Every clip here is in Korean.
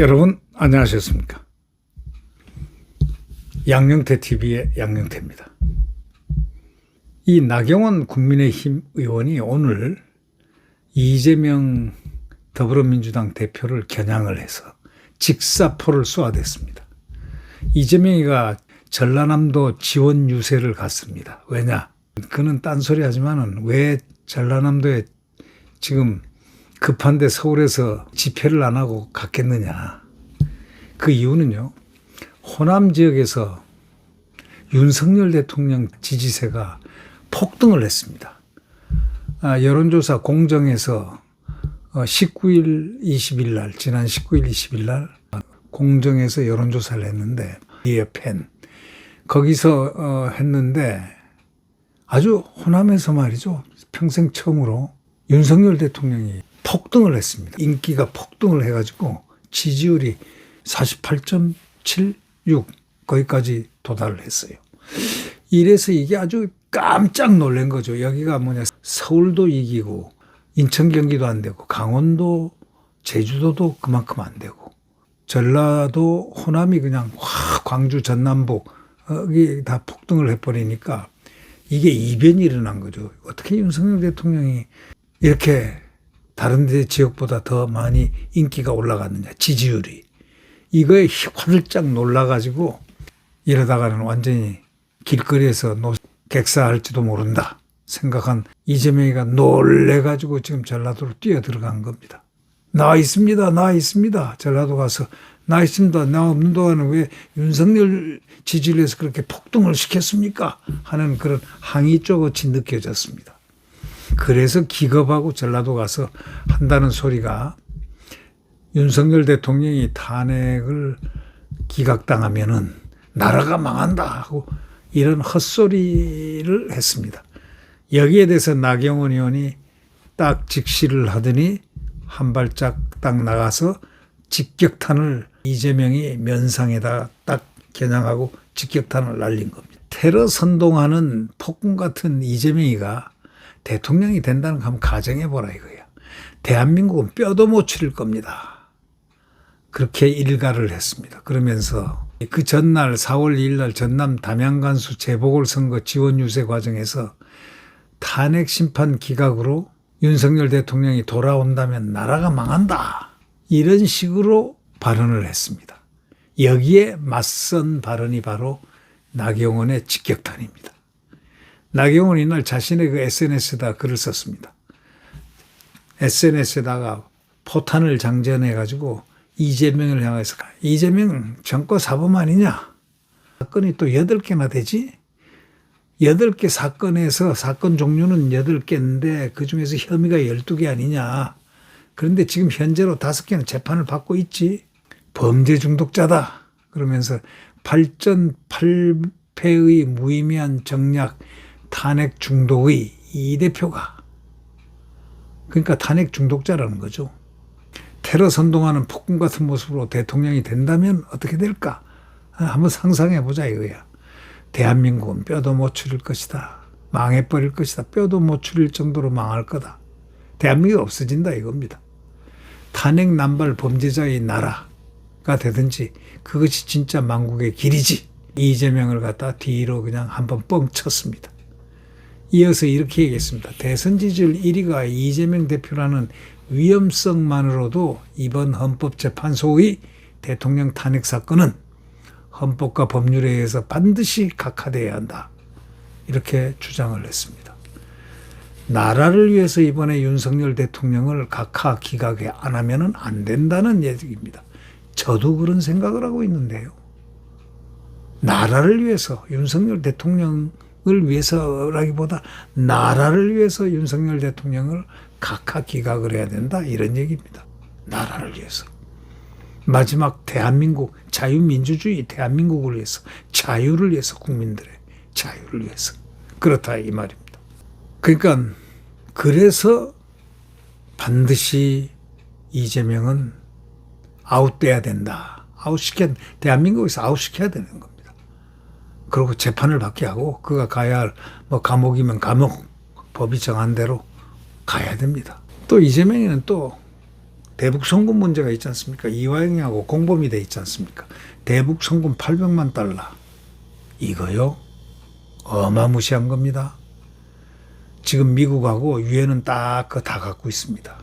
여러분 안녕하셨습니까? 양영태 TV의 양영태입니다. 이 나경원 국민의힘 의원이 오늘 이재명 더불어민주당 대표를 겨냥을 해서 직사포를 쏘아댔습니다. 이재명이가 전라남도 지원 유세를 갔습니다. 왜냐? 그는 딴소리 하지만은 왜 전라남도에 지금 급한데 서울에서 집회를 안 하고 갔겠느냐. 그 이유는요. 호남 지역에서 윤석열 대통령 지지세가 폭등을 했습니다. 아, 여론조사 공정에서 어, 19일, 20일 날, 지난 19일, 20일 날 공정에서 여론조사를 했는데, 이에 팬. 거기서 어, 했는데 아주 호남에서 말이죠. 평생 처음으로 윤석열 대통령이 폭등을 했습니다. 인기가 폭등을 해가지고 지지율이 48.76 거기까지 도달을 했어요. 이래서 이게 아주 깜짝 놀란 거죠. 여기가 뭐냐 서울도 이기고 인천 경기도 안 되고 강원도 제주도도 그만큼 안 되고 전라도 호남이 그냥 확 광주 전남북 여기 다 폭등을 해버리니까 이게 이변이 일어난 거죠. 어떻게 윤석열 대통령이 이렇게 다른 데 지역보다 더 많이 인기가 올라갔느냐, 지지율이. 이거에 화들짝 놀라가지고 이러다가는 완전히 길거리에서 노, 객사할지도 모른다 생각한 이재명이가 놀래가지고 지금 전라도로 뛰어 들어간 겁니다. 나 있습니다. 나 있습니다. 전라도 가서 나 있습니다. 나 없는 동안은 왜 윤석열 지지율에서 그렇게 폭등을 시켰습니까? 하는 그런 항의 쪽같이 느껴졌습니다. 그래서 기겁하고 전라도 가서 한다는 소리가 윤석열 대통령이 탄핵을 기각당하면은 나라가 망한다 하고 이런 헛소리를 했습니다. 여기에 대해서 나경원 의원이 딱 직시를 하더니 한 발짝 딱 나가서 직격탄을 이재명이 면상에다 딱 겨냥하고 직격탄을 날린 겁니다. 테러 선동하는 폭군 같은 이재명이가 대통령이 된다는 거 한번 가정해 보라 이거야. 대한민국은 뼈도 못 추릴 겁니다. 그렇게 일가를 했습니다. 그러면서 그 전날 4월 2일 날 전남 담양간수 재보궐선거 지원 유세 과정에서 탄핵 심판 기각으로 윤석열 대통령이 돌아온다면 나라가 망한다. 이런 식으로 발언을 했습니다. 여기에 맞선 발언이 바로 나경원의 직격탄입니다. 나경원이 이날 자신의 그 SNS에다 글을 썼습니다. SNS에다가 포탄을 장전해 가지고 이재명을 향해서 이재명 정권 사범 아니냐? 사건이 또 8개나 되지? 8개 사건에서 사건 종류는 8개인데 그 중에서 혐의가 12개 아니냐? 그런데 지금 현재로 5개는 재판을 받고 있지? 범죄 중독자다. 그러면서 발전 8패의 무의미한 정략 탄핵 중독의 이 대표가 그러니까 탄핵 중독자라는 거죠. 테러 선동하는 폭군 같은 모습으로 대통령이 된다면 어떻게 될까? 한번 상상해 보자 이거야. 대한민국은 뼈도 못 추릴 것이다. 망해버릴 것이다. 뼈도 못 추릴 정도로 망할 거다. 대한민국이 없어진다 이겁니다. 탄핵 남발 범죄자의 나라가 되든지 그것이 진짜 망국의 길이지. 이재명을 갖다 뒤로 그냥 한번 뻥 쳤습니다. 이어서 이렇게 얘기했습니다. 대선 지지율 1위가 이재명 대표라는 위험성만으로도 이번 헌법재판소의 대통령 탄핵 사건은 헌법과 법률에 의해서 반드시 각하돼야 한다. 이렇게 주장을 했습니다. 나라를 위해서 이번에 윤석열 대통령을 각하 기각에 안 하면은 안 된다는 얘기입니다. 저도 그런 생각을 하고 있는데요. 나라를 위해서 윤석열 대통령 을 위해서라기보다 나라를 위해서 윤석열 대통령을 각하 기각을 해야 된다 이런 얘기입니다. 나라를 위해서. 마지막 대한민국 자유민주주의 대한민국을 위해서 자유를 위해서 국민들의 자유를 위해서 그렇다 이 말입니다. 그러니까 그래서 반드시 이재명은 아웃돼야 된다. 아웃시켜 대한민국에서 아웃시켜야 되는 겁니다. 그리고 재판을 받게 하고 그가 가야 할 뭐 감옥이면 감옥 법이 정한 대로 가야 됩니다. 또 이재명이는 또 대북 송금 문제가 있지 않습니까? 이화영하고 공범이 돼 있지 않습니까? 대북 송금 800만 달러. 이거요? 어마무시한 겁니다. 지금 미국하고 유엔은 딱 그 다 갖고 있습니다.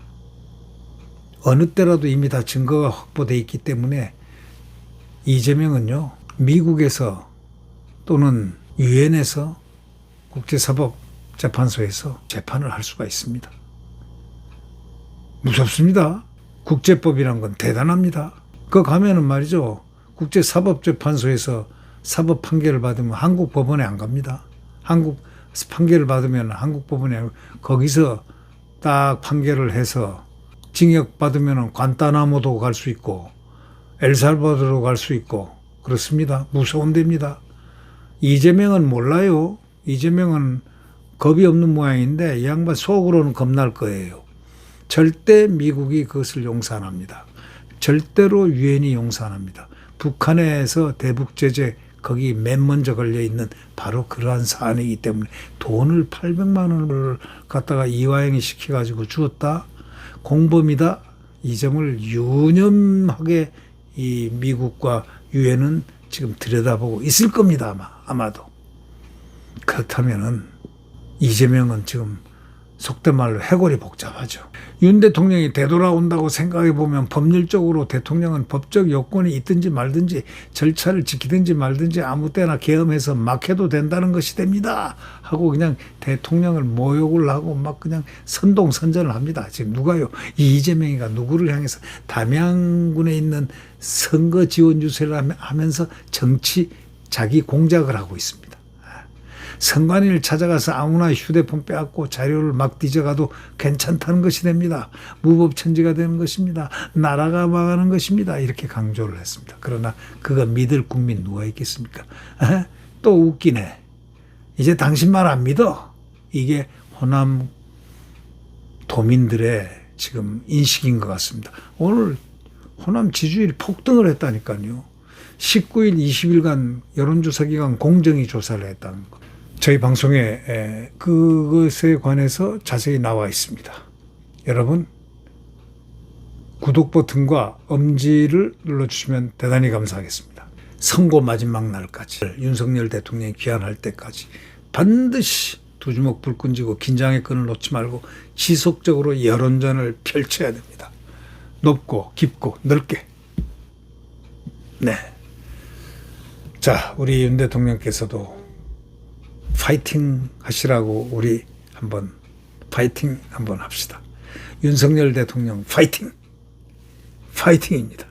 어느 때라도 이미 다 증거가 확보돼 있기 때문에 이재명은요 미국에서 또는 유엔에서 국제사법재판소에서 재판을 할 수가 있습니다. 무섭습니다. 국제법이란 건 대단합니다. 그 가면은 말이죠 국제사법재판소에서 사법 판결을 받으면 한국 법원에 안 갑니다. 한국 판결을 받으면 한국 법원에 거기서 딱 판결을 해서 징역 받으면 관타나모도 갈 수 있고 엘살바도로 갈 수 있고 그렇습니다. 무서운 데입니다. 이재명은 몰라요. 이재명은 겁이 없는 모양인데 이 양반 속으로는 겁날 거예요. 절대 미국이 그것을 용서 안 합니다. 절대로 유엔이 용서 안 합니다. 북한에서 대북 제재 거기 맨 먼저 걸려 있는 바로 그러한 사안이기 때문에 돈을 800만 원을 갖다가 이화영이 시켜 가지고 주었다. 공범이다. 이 점을 유념하게 이 미국과 유엔은 지금 들여다보고 있을 겁니다. 아마 아마도 그렇다면은 이재명은 지금 속된 말로 해골이 복잡하죠. 윤 대통령이 되돌아온다고 생각해 보면 법률적으로 대통령은 법적 요건이 있든지 말든지 절차를 지키든지 말든지 아무 때나 계엄해서 막 해도 된다는 것이 됩니다. 하고 그냥 대통령을 모욕을 하고 막 그냥 선동선전을 합니다. 지금 누가요? 이 이재명이가 누구를 향해서 담양군에 있는 선거 지원 유세를 하면서 정치 자기 공작을 하고 있습니다. 선관위를 찾아가서 아무나 휴대폰 빼앗고 자료를 막 뒤져가도 괜찮다는 것이 됩니다. 무법천지가 되는 것입니다. 나라가 망하는 것입니다. 이렇게 강조를 했습니다. 그러나 그거 믿을 국민 누가 있겠습니까? 에? 또 웃기네. 이제 당신 말 안 믿어. 이게 호남 도민들의 지금 인식인 것 같습니다. 오늘 호남 지지율이 폭등을 했다니까요. 19일, 20일간 여론조사 기관 공정위 조사를 했다는 거. 저희 방송에 에, 그것에 관해서 자세히 나와 있습니다. 여러분 구독 버튼과 엄지를 눌러주시면 대단히 감사하겠습니다. 선거 마지막 날까지 윤석열 대통령이 귀환할 때까지 반드시 두 주먹 불끈 쥐고 긴장의 끈을 놓지 말고 지속적으로 여론전을 펼쳐야 됩니다. 높고 깊고 넓게. 네. 자, 우리 윤 대통령께서도 파이팅 하시라고 우리 한번 파이팅 한번 합시다. 윤석열 대통령 파이팅! 파이팅입니다.